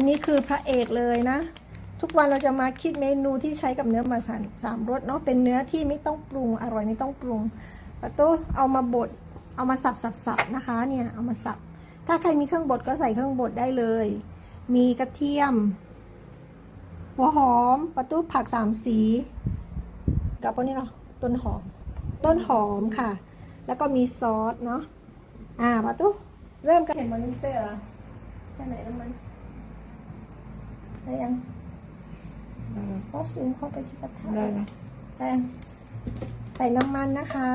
นนี้คือพระเอกเลยนะ ทุกวันเราจะมาคิดเมนูที่ใช้กับเนื้อหมาสามสามรสเนาะเป็นเนื้อที่ไม่ต้องปรุงอร่อยไม่ต้องปรุงประตูเอามาบดเอามาสับสับสับนะคะเนี่ยเอามาสับ ถ้าใครมีเครื่องบดก็ใส่เครื่องบดได้เลย มีกระเทียม หัวหอมประตูผักสามสีกับพวกนี้เนาะต้นหอม ต้นหอมค่ะ แล้วก็มีซอสเนาะอ่าประตูเริ่มกันเห็นมอนิเตอร์แค่ไหนน้ำมัน ได้ยังก็ซูมเข้าไปที่กระทะได้ไหมได้ยังใส่น้ำมันนะคะ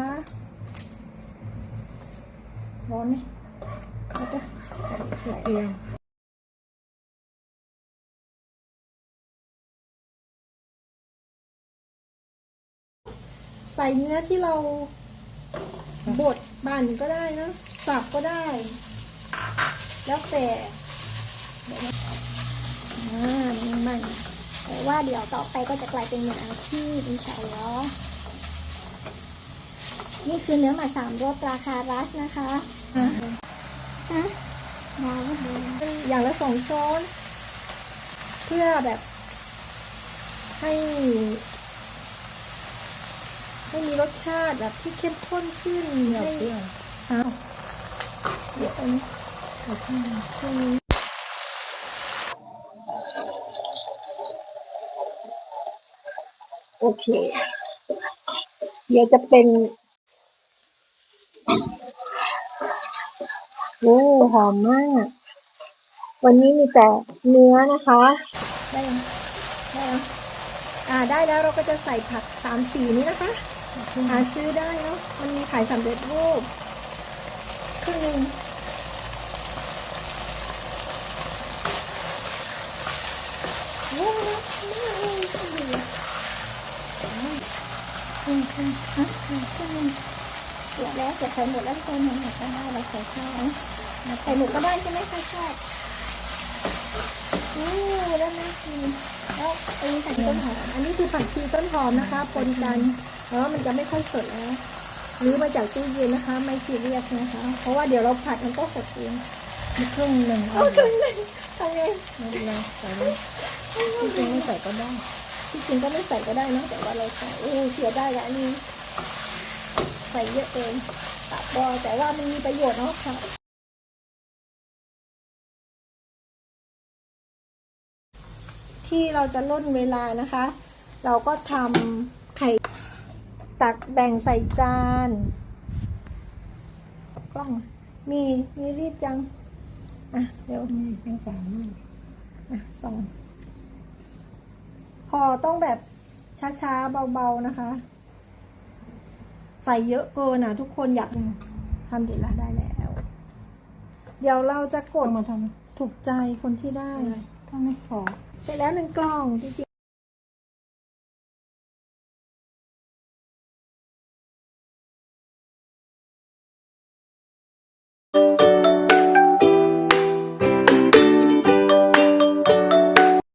ร้อนไหมแล้วก็ใส่ใส่เทียมใส่เนื้อที่เราบดบั่นก็ได้นะ สับก็ได้ แล้วแต่ เดี๋ยวนะอ่ามันมันแต่ว่าเดี๋ยวต่อไปก็จะกลายเป็นมืออาชีพอินชาอัลลอฮ์นี่คือเนื้อหมาสามรสราคารัสนะคะฮะดาวเดินอย่างละสองช้อน เพื่อแบบ ให้ ให้มีรสชาติแบบที่เข้มข้นขึ้นเปรี้ยวให้เปรี้ยวอ้าวเดี๋ยวอันนี้ เอาข้าง ช่วงนี้ โอเค เดี๋ยวจะเป็นโอ้หอมมาก วันนี้มีแต่เนื้อนะคะ ได้ยังได้แล้วอ่าได้แล้วเราก็จะใส่ผักสามสีนี้นะคะหาซื้อได้เนาะมันมีขายสำเร็จรูปครึ่งหนึ่งโอ้มากเลยค่ะ อืมอืมอะอะครึ่งหนึ่งเดี๋ยวแล้วจะใส่หมดแล้วใส่หมดก็ได้เราใส่ข้าวนะใส่หมดก็ได้ใช่ไหมคะชอบอู้แล้วน่ากินแล้วอันนี้ใส่ต้นหอมอันนี้คือผักชีต้นหอมนะคะปนกันเพราะมันจะไม่ค่อยสดแล้วหรือมาจากตู้เย็นนะคะ ไม่ซีเรียสนะคะ เพราะว่าเดี๋ยวเราผัดมันก็สดเองมีครึ่งหนึ่งเอาครึ่งหนึ่งทำไงไม่เป็นไรใส่เลยไม่ใส่ก็ได้ ที่จริงก็ไม่ใส่ก็ได้นะแต่ว่าเราใส่โอ้เสียได้ละอันนี้ใส่เยอะเองตับบอแต่ว่ามันมีประโยชน์เนาะค่ะที่เราจะล่นเวลานะคะ เราก็ทำไข่ตักแบ่งใส่จานกล้องมีมีรีดจัง อะ เดี๋ยวนี่ทั้งสามอะสอง พอต้องแบบช้าๆเบาๆนะคะ ใส่เยอะเกินอะทุกคนอยากทำเด็ดละได้แล้ว เดี๋ยวเราจะกก็ดมาทถูกใจคนที่ได้ำถ้าไม่พอเสร็จแล้วหนึ่งกล่องจริงๆ